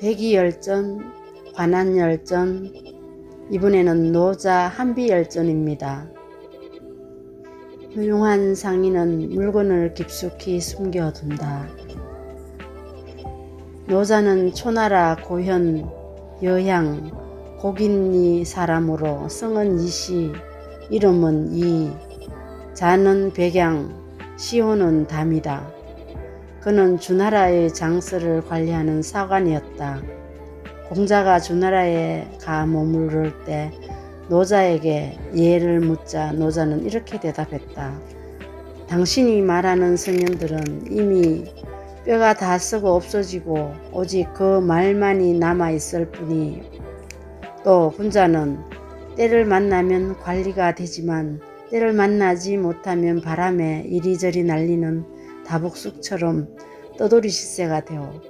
백이열전, 관한열전, 이번에는 노자 한비열전입니다. 훌륭한 상인은 물건을 깊숙이 숨겨둔다. 노자는 초나라 고현 여향 고긴니 사람으로 성은 이시 이름은 이 자는 백양 시호는 담이다. 그는 주나라의 장서를 관리하는 사관이었다. 공자가 주나라에 가 머무를 때 노자에게 예를 묻자 노자는 이렇게 대답했다. 당신이 말하는 성년들은 이미 뼈가 다 썩어 없어지고 오직 그 말만이 남아 있을 뿐이 또 군자는 때를 만나면 관리가 되지만 때를 만나지 못하면 바람에 이리저리 날리는 다복쑥처럼 떠돌이 시세가 되어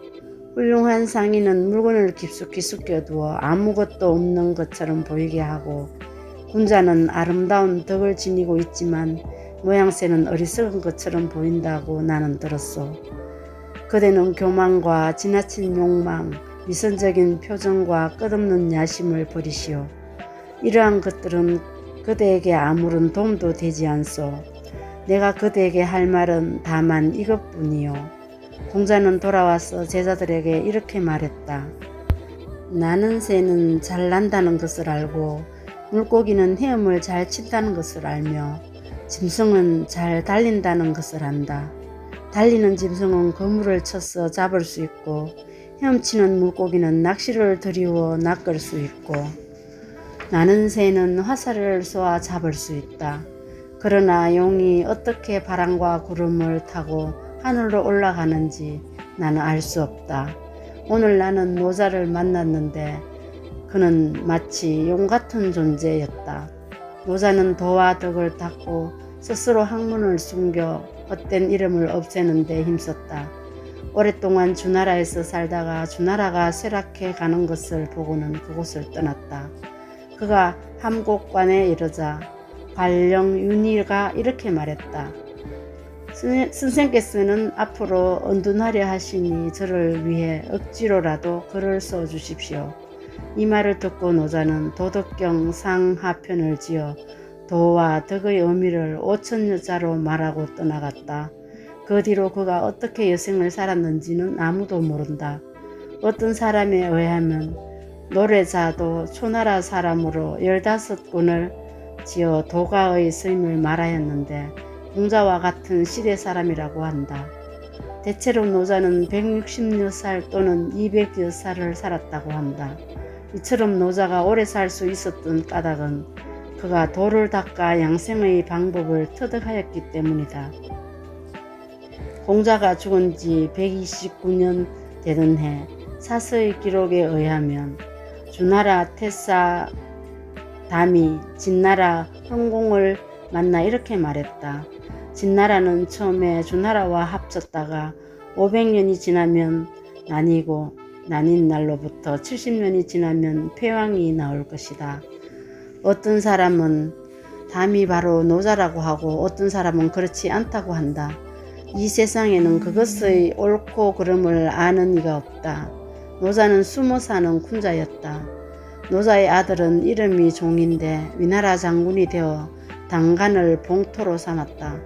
훌륭한 상인은 물건을 깊숙이 숙여두어 아무것도 없는 것처럼 보이게 하고 군자는 아름다운 덕을 지니고 있지만 모양새는 어리석은 것처럼 보인다고 나는 들었소. 그대는 교만과 지나친 욕망, 위선적인 표정과 끝없는 야심을 버리시오. 이러한 것들은 그대에게 아무런 도움도 되지 않소. 내가 그대에게 할 말은 다만 이것뿐이요. 공자는 돌아와서 제자들에게 이렇게 말했다. 나는 새는 잘 난다는 것을 알고 물고기는 헤엄을 잘 친다는 것을 알며 짐승은 잘 달린다는 것을 안다. 달리는 짐승은 거물을 쳐서 잡을 수 있고 헤엄치는 물고기는 낚시를 들이워 낚을 수 있고 나는 새는 화살을 쏘아 잡을 수 있다. 그러나 용이 어떻게 바람과 구름을 타고 하늘로 올라가는지 나는 알 수 없다. 오늘 나는 노자를 만났는데 그는 마치 용 같은 존재였다. 노자는 도와 덕을 닦고 스스로 학문을 숨겨 헛된 이름을 없애는 데 힘썼다. 오랫동안 주나라에서 살다가 주나라가 쇠락해 가는 것을 보고는 그곳을 떠났다. 그가 함곡관에 이르자 관령 윤희가 이렇게 말했다. 선- 선생께서는 앞으로 언둔하려 하시니 저를 위해 억지로라도 글을 써 주십시오. 이 말을 듣고 노자는 도덕경 상하편을 지어 도와 덕의 의미를 오천 여자로 말하고 떠나갔다. 그 뒤로 그가 어떻게 여생을 살았는지는 아무도 모른다. 어떤 사람에 의하면 노래자도 초나라 사람으로 열다섯 권을 지어 도가의 스님을 말하였는데 공자와 같은 시대 사람이라고 한다. 대체로 노자는 160여 살 또는 200여 살을 살았다고 한다. 이처럼 노자가 오래 살 수 있었던 까닭은 그가 도를 닦아 양생의 방법을 터득하였기 때문이다. 공자가 죽은 지 129년 되던 해 사서의 기록에 의하면 주나라 태사 담이 진나라 흥공을 만나 이렇게 말했다. 진나라는 처음에 주나라와 합쳤다가 500년이 지나면 나뉘고 나뉜 날로부터 70년이 지나면 패왕이 나올 것이다. 어떤 사람은 담이 바로 노자라고 하고 어떤 사람은 그렇지 않다고 한다. 이 세상에는 그것의 옳고 그름을 아는 이가 없다. 노자는 숨어 사는 군자였다. 노자의 아들은 이름이 종인데 위나라 장군이 되어 당간을 봉토로 삼았다.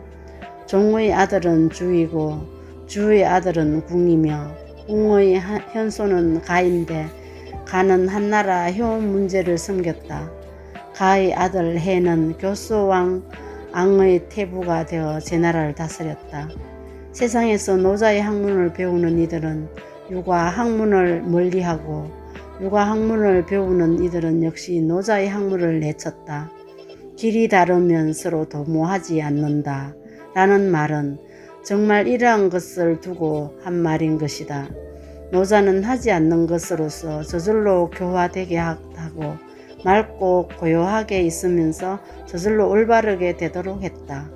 종의 아들은 주이고 주의 아들은 궁이며 궁의 하- 현소는 가인데 가는 한나라 효 문제를 섬겼다. 가의 아들 해는 교수왕 앙의 태부가 되어 제나라를 다스렸다. 세상에서 노자의 학문을 배우는 이들은 육아 학문을 멀리하고 육아 학문을 배우는 이들은 역시 노자의 학문을 내쳤다. 길이 다르면 서로 도모하지 않는다. 라는 말은 정말 이러한 것을 두고 한 말인 것이다. 노자는 하지 않는 것으로서 저절로 교화되게 하고 맑고 고요하게 있으면서 저절로 올바르게 되도록 했다.